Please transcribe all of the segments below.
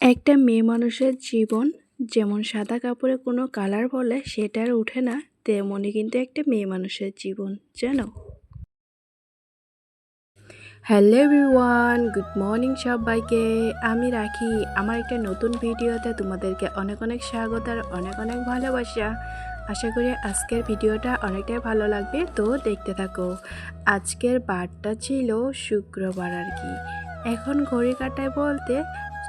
একটা মেয়ে মানুষের জীবন যেমন সাদা কাপড়ে কোনো কালার বলে সেটা আর ওঠে না, তেমনই কিন্তু একটা মেয়ে মানুষের জীবন, জানো? হ্যালো এভরিওয়ান গুড মর্নিং সবাইকে। আমি রাখি। আমার একটা নতুন ভিডিওতে তোমাদেরকে অনেক অনেক স্বাগত আর অনেক অনেক ভালোবাসা। আশা করি আজকের ভিডিওটা অনেকটাই ভালো লাগবে। তো দেখতে থাকো, আজকের বারটা ছিল শুক্রবার আর কি। এখন ঘড়ি কাটায় বলতে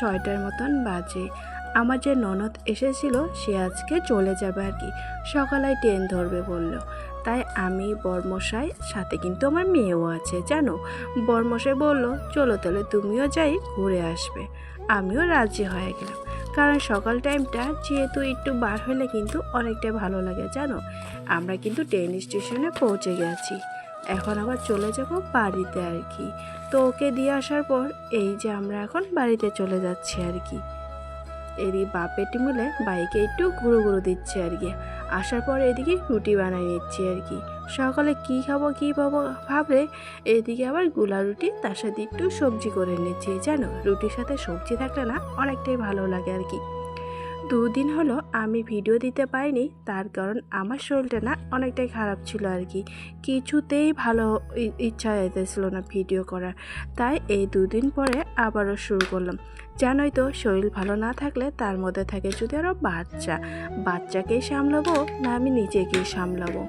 ছয়টার মতন বাজে। আমার যে ননদ এসেছিল, সে আজকে চলে যাবে আর কি। সকালে ট্রেন ধরবে বলল। তাই আমি বর্মশাই, সাথে কিন্তু আমার মেয়েও আছে, জানো? বর্মশাই বলল, চলো তাহলে তুমিও যাই, ঘুরে আসবে। আমিও রাজি হয়ে গেলাম। কারণ সকাল টাইমটা যেহেতু একটু বার হলে কিন্তু অনেকটা ভালো লাগে, জানো? আমরা কিন্তু ট্রেন স্টেশনে পৌঁছে গেছি। এখন আবার চলে যাব বাড়িতে আর কি। তো ওকে দিয়ে আসার পর এই যে আমরা এখন বাড়িতে চলে যাচ্ছি আর কি। এদিকে বাপেটি মিলে বাইকে একটু ঘুরু ঘুরু দিচ্ছে আর কি। আসার পর এদিকে রুটি বানিয়ে নিচ্ছি আর কি। সকালে কি খাব, কি পাবো ভাবলে এদিকে আবারগুলা রুটি, তার সাথে একটু সবজি করে নিচ্ছি। জানো, রুটির সাথে সবজি থাকলে না অনেকটাই ভালো লাগে আর কি। দুদিন হলো আমি ভিডিও দিতে পারিনি, তার কারণ আমার শরীরটা না অনেকটাই খারাপ ছিল আর কি। কিছুতেই ভালো ইচ্ছা যেতেছিল না ভিডিও করার। তাই এই দুদিন পরে আবারও শুরু করলাম। জানোই তো, শরীর ভালো না থাকলে তার মধ্যে থাকে যদি আরও বাচ্চা। বাচ্চাকেই সামলাবো না আমি নিজেকেই সামলাবো।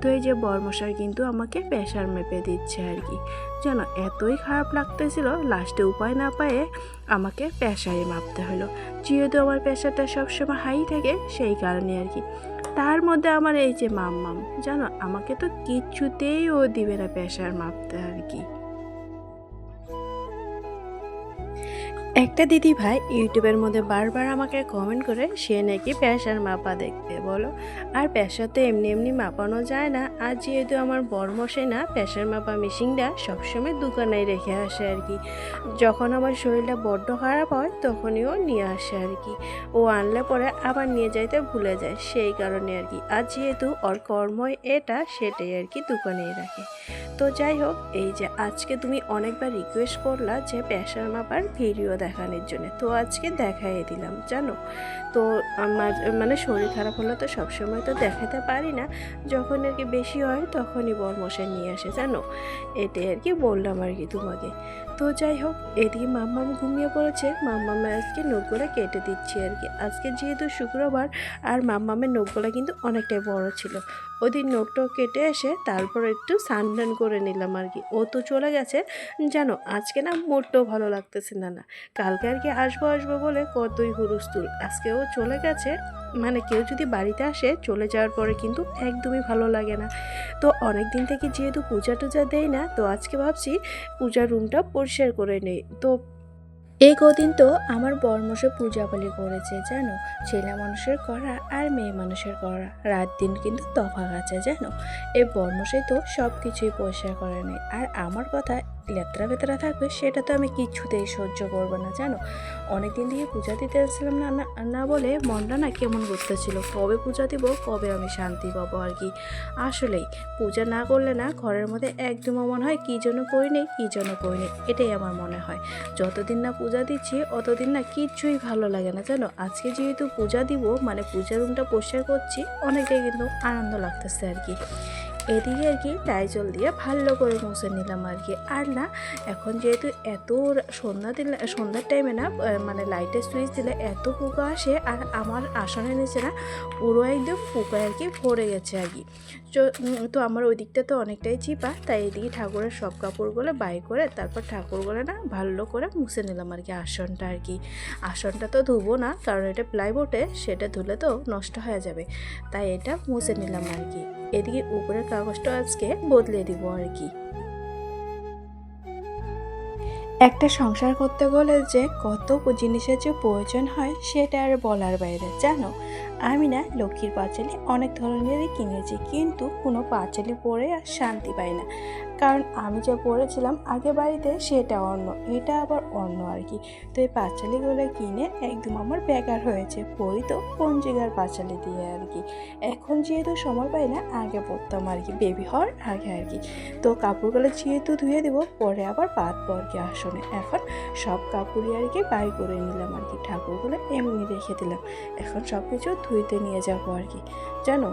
তো এই যে বর্মশাই কিন্তু আমাকে পেশার মেপে দিচ্ছে আর কি। যেন এতই খারাপ লাগতেছিল, লাস্টে উপায় না পায়ে আমাকে পেশায় মাপতে হলো। যেহেতু আমার পেশাটা সবসময় হাই থাকে, সেই কারণে আর কি। তার মধ্যে আমার এই যে মাম্মাম, জানো, আমাকে তো কিছুতেই ও দিবে না পেশার মাপতে আর কি। একটা দিদি ভাই ইউটিউবের মধ্যে বারবার আমাকে কমেন্ট করে, সে নাকি প্রেশার মাপা দেখতে, বলো? আর প্রেশার তো এমনি এমনি মাপানো যায় না। আর যেহেতু আমার বরমশে না প্রেশার মাপা মেশিনটা সবসময় দোকানেই রেখে আসে আর কি। যখন আমার শরীরটা বড্ড খারাপ হয়, তখনই ও নিয়ে আসে আর কি। ও আনলে পরে আবার নিয়ে যাইতে ভুলে যায়, সেই কারণে আর কি। আর যেহেতু ওর কর্মই এটা, সেটাই আর কি দোকানেই রাখে। তো যাই হোক, এই যে আজকে তুমি অনেকবার রিকোয়েস্ট করলা যে প্রেশার মাপার ভিডিও দেখানোর জন্য। তো আজকে দেখাই দিলাম, জানো? তো আমার মানে শরীর খারাপ হলে তো সবসময় তো দেখাতে পারি না। যখন আর কি বেশি হয়, তখনই বরমশাই নিয়ে আসে, জানো? এটাই আর কি বললাম আর কি তোমাকে। তো যাই হোক, এদিকে মাম্মাম ঘুমিয়ে পড়েছে। মাম্মামে আজকে নখগুলো কেটে দিচ্ছি আর কি। আজকে যেহেতু শুক্রবার, আর মাম্মামের নখগুলো কিন্তু অনেকটাই বড় ছিল। ওদিন নোটটাও কেটে এসে তারপর একটু সানডান করে নিলাম আর কি। ও তো চলে গেছে। জানো, আজকে না মোটটাও ভালো লাগতেছে না না। কালকে আর কি আসব আসব বলে কতই হুরুস্তুল আজকে ও চলে গেছে মানে কেউ যদি বাড়িতে আসে, চলে যাওয়ার পরে কিন্তু একদমই ভালো লাগে না। তো অনেক দিন থেকে যেহেতু পূজা টুজা দেয় না, তো আজকে ভাবছি পূজার রুমটা পরিষ্কার করে নেই। তো এই কদিন তো আমার বর্মসে পূজা বলি করেছে, জানো? ছেলে মানুষের করা আর মেয়ে মানুষের করা। রাত দিন কিন্তু তফাৎ আছে, জানো? এই বর্মসে তো সব কিছুই পরিষ্কার করে নেয়। আর আমার কথা লেত্রা ভেতরা থাকবে, সেটা তো আমি কিছুতেই সহ্য করব না, জানো? অনেক দিন থেকে পূজা দিতে আসছিলাম না, না- বলে মনটা না কেমন করতেছিল। কবে পূজা দিব, কবে আমি শান্তি পাবো আর কি? আসলেই, পূজা না করলে না ঘরের মধ্যে একদম মনে হয়, কী জন্য করিনি কী জন্য করিনি এটাই আমার মনে হয়। যতদিন না পূজা দিচ্ছি, অতদিন না কিচ্ছুই ভালো লাগে না, জানো? আজকে যেহেতু পূজা দিব মানে পূজা রুমটা পরিষ্কার করছি, অনেকটাই কিন্তু আনন্দ লাগতেছে আর কি। এদিকে আর কি টাইজল দিয়ে ভালো করে মুছে নিলাম আর কি। আর না, এখন যেহেতু এত সন্ধ্যা দিলে, সন্ধ্যার টাইমে না মানে লাইটের সুইচ দিলে এত পোকা আসে আর আমার আসনের নিচে না পুরো একদম পোকা আর কি ভরে গেছে আর কি। তো আমার ওই দিকটা তো অনেকটাই চিপা, তাই এদিকে ঠাকুরের সব কাপড়গুলো বাই করে তারপর ঠাকুরগুলো না ভালো করে মুছে নিলাম আর কি আসনটা আর কি। আসনটা তো ধুবো না, কারণ এটা প্লাইবোর্ডে সেটা ধুলে তো নষ্ট হয়ে যাবে। তাই এটা মুছে নিলাম আর কি। এদিকে উপরের কাগজটা আজকে বদলে দিব আর কি। একটা সংসার করতে গেলে যে কত জিনিসের যে প্রয়োজন হয়, সেটা আর বলার বাইরে। জানো, আমি না লক্ষ্মীর পাঁচালি অনেক ধরনেরই কিনেছি, কিন্তু কোনো পাঁচালি পরে আর শান্তি পাই না। কারণ আমি যা পড়েছিলাম আগে বাড়িতে সেটা অন্য, এটা আবার অন্য আর কি। তো এই পাঁচালিগুলো কিনে একদম আমার বেকার হয়েছে, পড়ি তো পঞ্জিকার পাঁচালি দিয়ে আর কি। এখন যেহেতু সময় পাই না, আগে পড়তাম আর কি বেবি হওয়ার আগে আর কি। তো কাপড়গুলো যেহেতু ধুয়ে দেবো, পরে আবার বাঁধবো আর কি আসনে। এখন সব কাপড়ই আর কি বাই করে নিলাম আর কি, ঠাকুরগুলো এমনি রেখে দিলাম। এখন সব কিছু ধুইতে নিয়ে যাব আর কি। জানো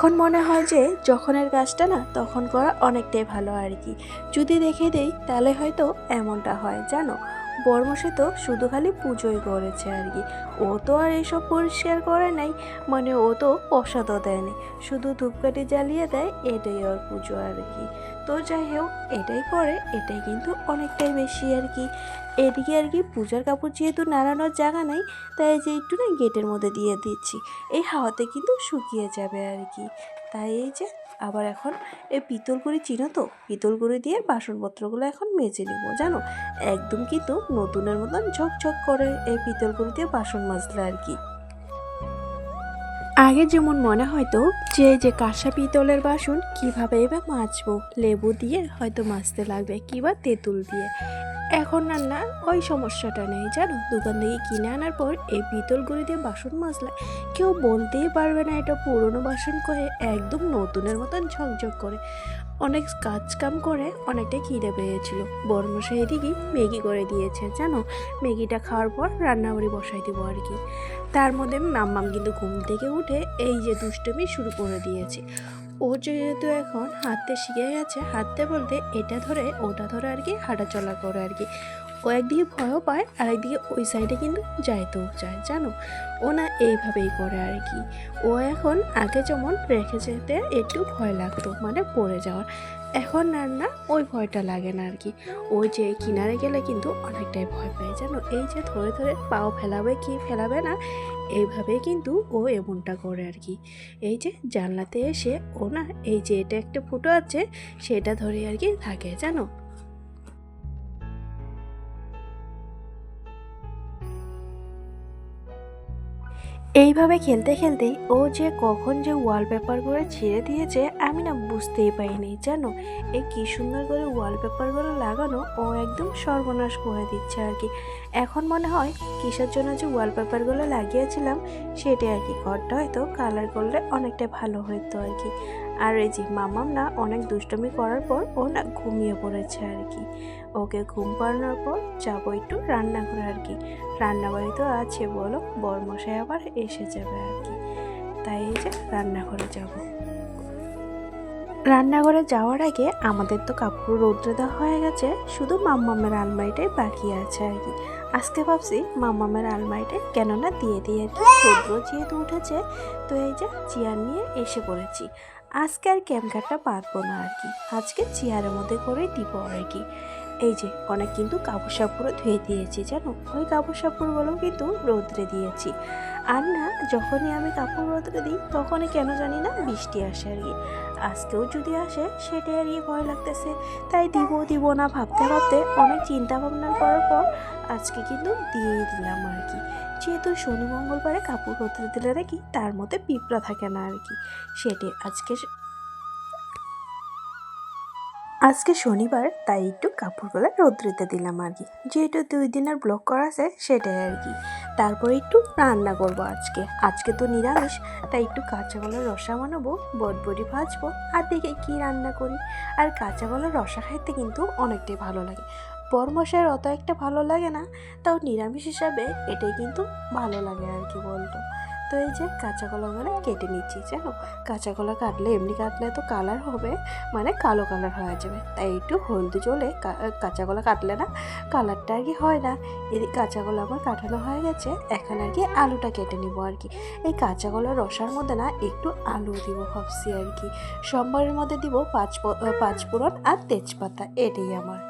এখন মনে হয় যে যখনের কাজটা না, তখন করা অনেকটাই ভালো আর কি। যদি দেখে দেই, তাহলে হয়তো এমনটা হয়, জানো? বর্মসে তো শুধু খালি পুজোই করেছে আর কি। ও তো আর এসব পরিষ্কার করে নাই মানে ও তো প্রসাদও দেয়নি। শুধু ধূপকাঠি জ্বালিয়ে দেয়, এটাই ওর পুজো আর কি। তো যাই হোক, এটাই করে, এটাই কিন্তু অনেকটাই বেশি আর কি। এদিকে আর কি পূজার কাপড় যেহেতু নাড়ানোর জায়গা নেই, তাই যে একটু না গেটের মধ্যে দিয়ে দিচ্ছি, এই হাওয়াতে কিন্তু শুকিয়ে যাবে আর কি। তাই এই যে, আবার এখন এই পিতল গুঁড়ি চিনো তো? পিতল গুঁড়ি দিয়ে বাসনপত্রগুলো এখন মেজে নিব, জানো? একদম কিন্তু নতুনের মতন ঝকঝক করে এই পিতল গুঁড়ি দিয়ে বাসন মাজলে আর কি। আগে যেমন মনে হয়তো যে যে কাঁসা পিতলের বাসন কীভাবে এবার মাজবো, লেবু দিয়ে হয়তো মাজতে লাগবে, কিবা তেঁতুল দিয়ে। এখন আর না, ওই সমস্যাটা নেই, জানো? দোকান থেকে কিনে আনার পর এই পিতল গুঁড়ি দিয়ে বাসন মাজলে কেউ বলতেই পারবে না এটা পুরনো বাসন করে একদম নতুনের মতন ঝকঝক করে। অনেক কাজ কাম করে অনেকটা খিদে পেয়েছিল। বর্মশাই এদিকে ম্যাগি করে দিয়েছে, জানো? ম্যাগিটা খাওয়ার পর রান্নাবাড়ি বসাই দেবো আর কি। তার মধ্যে মাম্মাম কিন্তু ঘুম থেকে উঠে এই যে দুষ্টমি শুরু করে দিয়েছে। ও যেহেতু এখন হাঁটতে শিখে গেছে, হাঁটতে বলতে এটা ধরে, ওটা ধরে আর কি, হাঁটাচলা করে আর কি। ও একদিকে ভয়ও পায় আর একদিকে ওই সাইডে কিন্তু যাইতেও চায়, জানো? ও না এইভাবেই করে আর কি। ও এখন আগে যেমন রেখে যেতে একটু ভয় লাগতো মানে পড়ে যাওয়ার। এখন আর না, ওই ভয়টা লাগে না আর কি। ও যে কিনারে গেলে কিন্তু অনেকটাই ভয় পায়, জানো? এই যে ধরে ধরে পাও ফেলাবে কি ফেলাবে না এইভাবে কিন্তু ও এমনটা করে আর কি। এই যে জানলাতে এসে ও না, এই যে এটা একটা ফুটো আছে, সেটা ধরে আর কি থাকে, জানো? এইভাবে খেলতে খেলতেই ও যে কখন যে ওয়ালপেপারগুলো ছিঁড়ে দিয়েছে, আমি না বুঝতেই পারিনি। জানো এই কী সুন্দর করে ওয়ালপেপারগুলো লাগানো, ও একদম সর্বনাশ করে দিচ্ছে আর কি। এখন মনে হয় কিসের জন্য যে ওয়ালপেপারগুলো লাগিয়েছিলাম সেটাই আর কি, ঘরটা হয়তো কালার করলে অনেকটা ভালো হতো আর কি। আর এই যে মামাম না অনেক দুষ্টমি করার পর ও না ঘুমিয়ে পড়েছে আর কি। ওকে ঘুম পাড়ানোর পর যাব একটু রান্না করে আর কি। রান্নাবাড়ি তো আছে বলো, বরমশাই আবার এসে যাবে আর কি। তাই এই যে রান্নাঘরে যাব। রান্নাঘরে যাওয়ার আগে আমাদের তো কাপড় রৌদ্রে দেওয়া হয়ে গেছে, শুধু মাম্মামের আলমারিটাই বাকি আছে আর কি। আজকে ভাবছি মাম্মামের আলমারিটাই কেননা দিয়ে দিয়ে আর কি। রৌদ্র যেহেতু উঠেছে, তো এই যে চেয়ার নিয়ে এসে পড়েছি। আজকে আর ক্যামকাটটা পাতবো না আর কি। আজকে চেয়ারের মধ্যে করে দিব আর কি। এই যে, অনেক কিন্তু কাপড় সাপড়ও ধুয়ে দিয়েছি, জানো? ওই কাপড় সাপুরগুলোও কিন্তু রোদ্রে দিয়েছি। আর না, যখনই আমি কাপড় রোদ্রে দিই, তখনই কেন জানি না বৃষ্টি আসে আর কি। আজকেও যদি আসে, সেটাই আর কি ভয় লাগতেছে। তাই দিব দিব না, ভাবতে ভাবতে অনেক চিন্তা ভাবনা করার পর আজকে কিন্তু দিয়েই দিলাম আর কি। যেহেতু শনি মঙ্গলবারে কাপড় রোদ্রে দিলে নাকি তার মধ্যে পিঁপড়া থাকে না আর কি। সেটি আজকে আজকে শনিবার, তাই একটু কাপড়গুলো রোদ্রিতে দিলাম আর কি। যেহেতু দুই দিনের ব্লক করা আছে, সেটাই আর কি। তারপরে একটু রান্না করব আজকে। আজকে তো নিরামিষ, তাই একটু কাঁচা কলার রসা বানাবো বটবটি ভাজবো, আর দেখে কি রান্না করি। আর কাঁচা কলার রসা খাইতে কিন্তু অনেকটাই ভালো লাগে। বরমশাইয়ের অত একটা ভালো লাগে না, তাও নিরামিষ হিসাবে এটাই কিন্তু ভালো লাগে আর কি বলতো। তো এই যে কাঁচা কলাগুলো কেটে নিচ্ছি, জানো? কাঁচা কলা কাটলে এমনি কাটলে তো কালার হবে মানে কালো কালার হয়ে যাবে। তাই একটু হলদি জলে কাঁচা কলা কাটলে না কালারটা আর কি হয় না। এই কাঁচা কলা আমার কাটানো হয়ে গেছে, এখন আর কি আলুটা কেটে নিব আর কি। এই কাঁচা কলার রসার মধ্যে না একটু আলু দিব ভাবছি আর কি। সোমবারের মধ্যে দিব পাঁচ পাঁচফোড়ন আর তেজপাতা, এটাই আমার।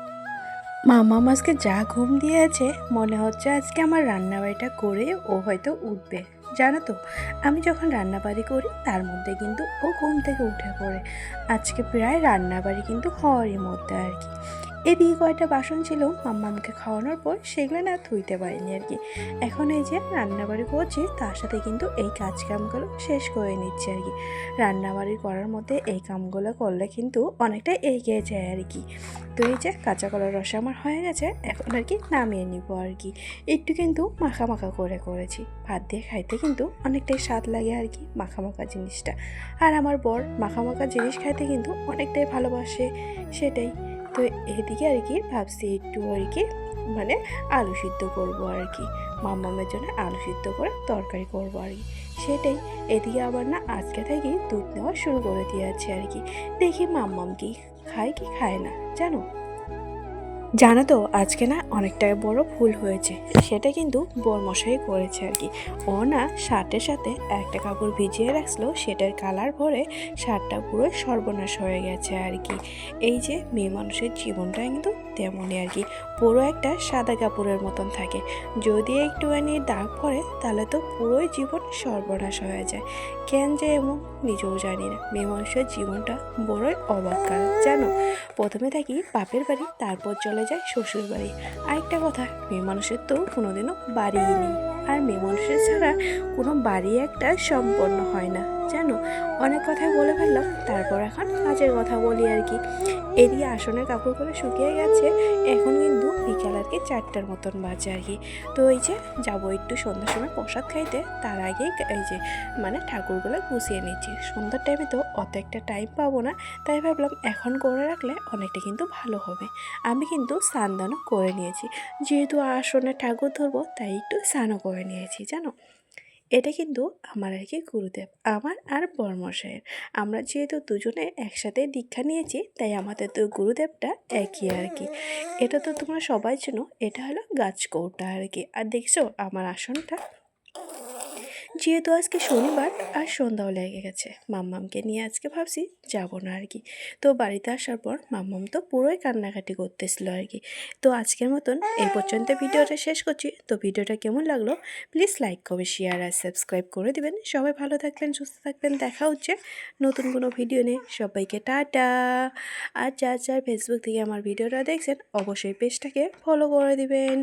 মামা আজকে যা ঘুম দিয়েছে, মনে হচ্ছে আজকে আমার রান্নাবাড়িটা করে ও হয়তো উঠবে। জানো তো, আমি যখন রান্নাবাড়ি করি, তার মধ্যে কিন্তু ও ঘুম থেকে উঠে পড়ে। আজকে প্রায় রান্নাবাড়ি কিন্তু হওয়ারই মধ্যে আর কি। এদিকে কয়টা বাসন ছিল, মাম্মামকে খাওয়ানোর পর সেগুলো না ধুইতে পারিনি আর কি। এখন এই যে রান্নাবাড়ি করছি, তার সাথে কিন্তু এই কাজ কামগুলো শেষ করে নিচ্ছি আর কি। রান্নাবাড়ি করার মধ্যে এই কামগুলো করলে কিন্তু অনেকটা এগিয়ে যায় আর কি। তো এই যে কাঁচা কলার রস আমার হয়ে গেছে, এখন আর কি নামিয়ে নিব আর কি। একটু কিন্তু মাখা মাখা করে করেছি। ভাত দিয়ে খাইতে কিন্তু অনেকটাই স্বাদ লাগে আর কি মাখা মাখা জিনিসটা। আর আমার বর মাখা মাখা জিনিস খাইতে কিন্তু অনেকটাই ভালোবাসে, সেটাই। তো এদিকে আর কি ভাবছি একটু আর কি মানে আলু সিদ্ধ করব আর কি। মামামের জন্য আলু সিদ্ধ করে তরকারি করব আর কি। সেটাই, এদিকে আবার না আজকে থেকে দুধ নেওয়া শুরু করে দিয়েছে আর কি। দেখি মাম্মাম কি খায় কি খায় না, জানো? জানো তো, আজকে না অনেকটাই বড় ভুল হয়েছে। সেটা কিন্তু বরমশাই করেছে আর কি। ও না শার্টের সাথে একটা কাপড় ভিজিয়ে রাখল সেটার কালার ভরে শার্টটা পুরো সর্বনাশ হয়ে গেছে আর কি। এই যে মেয়ে মানুষের জীবনটা কিন্তু তেমনই আর কি। পুরো একটা সাদা কাপড়ের মতন থাকে। যদি একটুখানি দাগ পড়ে, তাহলে তো পুরোই জীবন সর্বনাশ হয়ে যায়। কেন যে এমন, নিজেও জানি না। মেয়ে মানুষের জীবনটা বড়ই অবাক্কার জানো? প্রথমে থাকি বাপের বাড়ি, তারপর চলে যায় শ্বশুর বাড়ি। আরেকটা কথা, মেয়ে মানুষের তো কোনোদিনও বাড়িই নেই। আর মেয়ে মানুষের ছাড়া কোনো বাড়ি একটা সম্পন্ন হয় না, জানো? অনেক কথাই বলে ফেললাম, তারপর এখন কাজের কথা বলি আর কি। এদিকে আসনের কাপড়গুলো শুকিয়ে গেছে। এখন কিন্তু বিকাল আর কি চারটার মতন বাজে আর কি। তো এই যে যাব একটু সন্ধ্যার সময় প্রসাদ খাইতে, তার আগে এই যে মানে ঠাকুরগুলো গুছিয়ে নিচ্ছি। সন্ধ্যার টাইমে তো অত একটা টাইম পাবো না, তাই ভাবলাম এখন করে রাখলে অনেকটা কিন্তু ভালো হবে। আমি কিন্তু স্নানদানও করে নিয়েছি। যেহেতু আসনে ঠাকুর ধরবো, তাই একটু স্নানও করে নিয়েছি, জানো? এটা কিন্তু আমার আর কি গুরুদেব, আমার আর বর্মশায়ের আমরা যেহেতু দুজনে একসাথে দীক্ষা নিয়েছি, তাই আমাদের তো গুরুদেবটা একই আর কি। এটা তো তোমরা সবাই চেনো, এটা হলো গাছ কৌটা আর কি। আর দেখছ, আমার আসনটা যেহেতু আজকে শনিবার আর সন্ধ্যাও লেগে গেছে, মাম্মামকে নিয়ে আজকে ভাবছি যাব না আর কি। তো বাড়িতে আসার পর মাম্মাম তো পুরোই কান্নাকাটি করতেছিল আর কি। তো আজকের মতন এই পর্যন্ত ভিডিওটা শেষ করছি। তো ভিডিওটা কেমন লাগল প্লিজ লাইক করবে শেয়ার আর সাবস্ক্রাইব করে দিবেন। সবাই ভালো থাকবেন, সুস্থ থাকবেন, দেখা হচ্ছে নতুন কোনো ভিডিও নিয়ে। সবাইকে টাটা। আর যার যার ফেসবুক থেকে আমার ভিডিওটা দেখছেন, অবশ্যই পেজটাকে ফলো করে দিবেন।